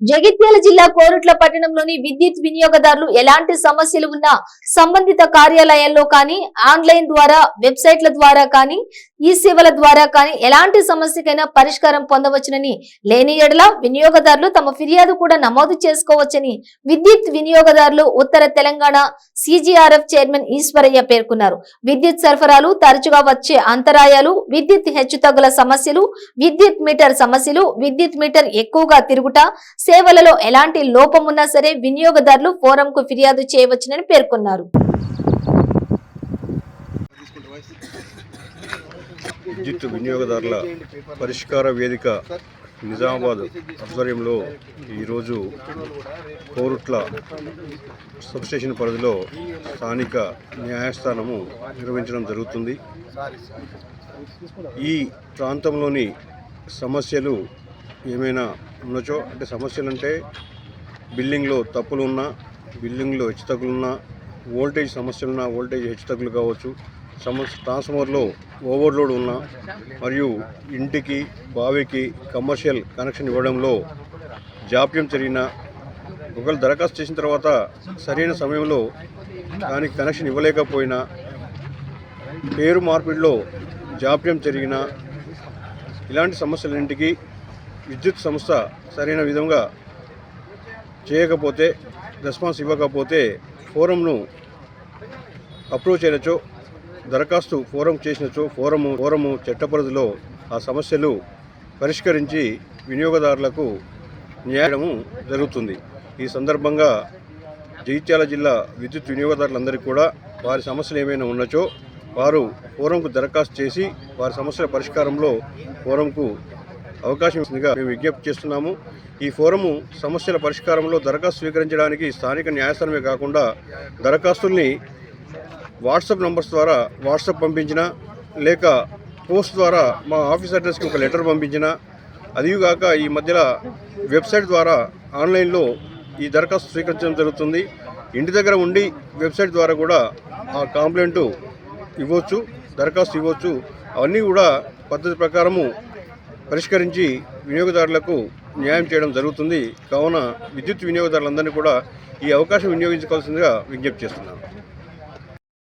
జగిత్యాల జిల్లా కోరుట్ల పట్టణంలోని విద్యుత్ వినియోగదారులు ఎలాంటి సమస్యలు ఉన్నా సంబంధిత కార్యాలయాల్లో కానీ ఆన్లైన్ ద్వారా వెబ్సైట్ల ద్వారా కానీ ఈ సేవల ద్వారా కానీ ఎలాంటి సమస్యకైనా పరిష్కారం పొందవచ్చునని లేని ఎడల వినియోగదారులు తమ ఫిర్యాదు కూడా నమోదు చేసుకోవచ్చని విద్యుత్ వినియోగదారులు ఉత్తర తెలంగాణ సిజిఆర్ఎఫ్ చైర్మన్ ఈశ్వరయ్య పేర్కొన్నారు. విద్యుత్ సరఫరాలు తరచుగా వచ్చే అంతరాయాలు విద్యుత్ హెచ్చుతగ్గుల సమస్యలు విద్యుత్ మీటర్ సమస్యలు విద్యుత్ మీటర్ ఎక్కువగా తిరుగుట సేవలలో ఎలాంటి లోపమున్నా సరే వినియోగదారులు ఫోరంకు ఫిర్యాదు చేయవచ్చునని పేర్కొన్నారు. విద్యుత్ వినియోగదారుల పరిష్కార వేదిక నిజామాబాద్ ఆధ్వర్యంలో ఈరోజు కోరుట్ల సబ్స్టేషన్ పరిధిలో స్థానిక న్యాయస్థానము నిర్వహించడం జరుగుతుంది. ఈ ప్రాంతంలోని సమస్యలు ఏమైనా ఉన్నచో అంటే సమస్యలు అంటే బిల్డింగ్లో తప్పులు ఉన్నా బిల్డింగ్లో హెచ్చుతగ్గులున్నా వోల్టేజ్ సమస్యలున్నా వోల్టేజ్ హెచ్చుతగ్గులు కావచ్చు సమస్య ట్రాన్స్ఫార్మర్లో ఓవర్లోడ్ ఉన్న మరియు ఇంటికి బావికి కమర్షియల్ కనెక్షన్ ఇవ్వడంలో జాప్యం జరిగిన ఒకవేళ దరఖాస్తు చేసిన తర్వాత సరైన సమయంలో దానికి కనెక్షన్ ఇవ్వలేకపోయినా పేరు మార్పిడిలో జాప్యం జరిగిన ఇలాంటి సమస్యలన్నింటికి విద్యుత్ సంస్థ సరైన విధంగా చేయకపోతే రెస్పాన్స్ ఇవ్వకపోతే ఫోరంను అప్రూవ్ చేయనచో దరఖాస్తు ఫోరం చేసినచో ఫోరము ఫోరము చట్టపరిధిలో ఆ సమస్యలు పరిష్కరించి వినియోగదారులకు న్యాయము జరుగుతుంది. ఈ సందర్భంగా జగిత్యాల జిల్లా విద్యుత్ వినియోగదారులందరికీ కూడా వారి సమస్యలు ఏమైనా ఉన్నచో వారు ఫోరంకు దరఖాస్తు చేసి వారి సమస్యల పరిష్కారంలో ఫోరంకు అవకాశం ఇస్తుందిగా మేము విజ్ఞప్తి చేస్తున్నాము. ఈ ఫోరము సమస్యల పరిష్కారంలో దరఖాస్తు స్వీకరించడానికి స్థానిక న్యాయస్థానమే కాకుండా దరఖాస్తుల్ని వాట్సాప్ నంబర్స్ ద్వారా వాట్సాప్ పంపించిన లేక పోస్ట్ ద్వారా మా ఆఫీస్ అడ్రస్కి ఒక లెటర్ పంపించిన అదిగాక ఈ మధ్యలో వెబ్సైట్ ద్వారా ఆన్లైన్లో ఈ దరఖాస్తు స్వీకరించడం జరుగుతుంది. ఇంటి దగ్గర ఉండి వెబ్సైట్ ద్వారా కూడా ఆ కంప్లైంట్ ఇవ్వచ్చు దరఖాస్తు ఇవ్వచ్చు. అవన్నీ కూడా పద్ధతి ప్రకారము పరిష్కరించి వినియోగదారులకు న్యాయం చేయడం జరుగుతుంది. కావున విద్యుత్ వినియోగదారులందరినీ కూడా ఈ అవకాశం వినియోగించుకోవాల్సిందిగా విజ్ఞప్తి చేస్తున్నాను.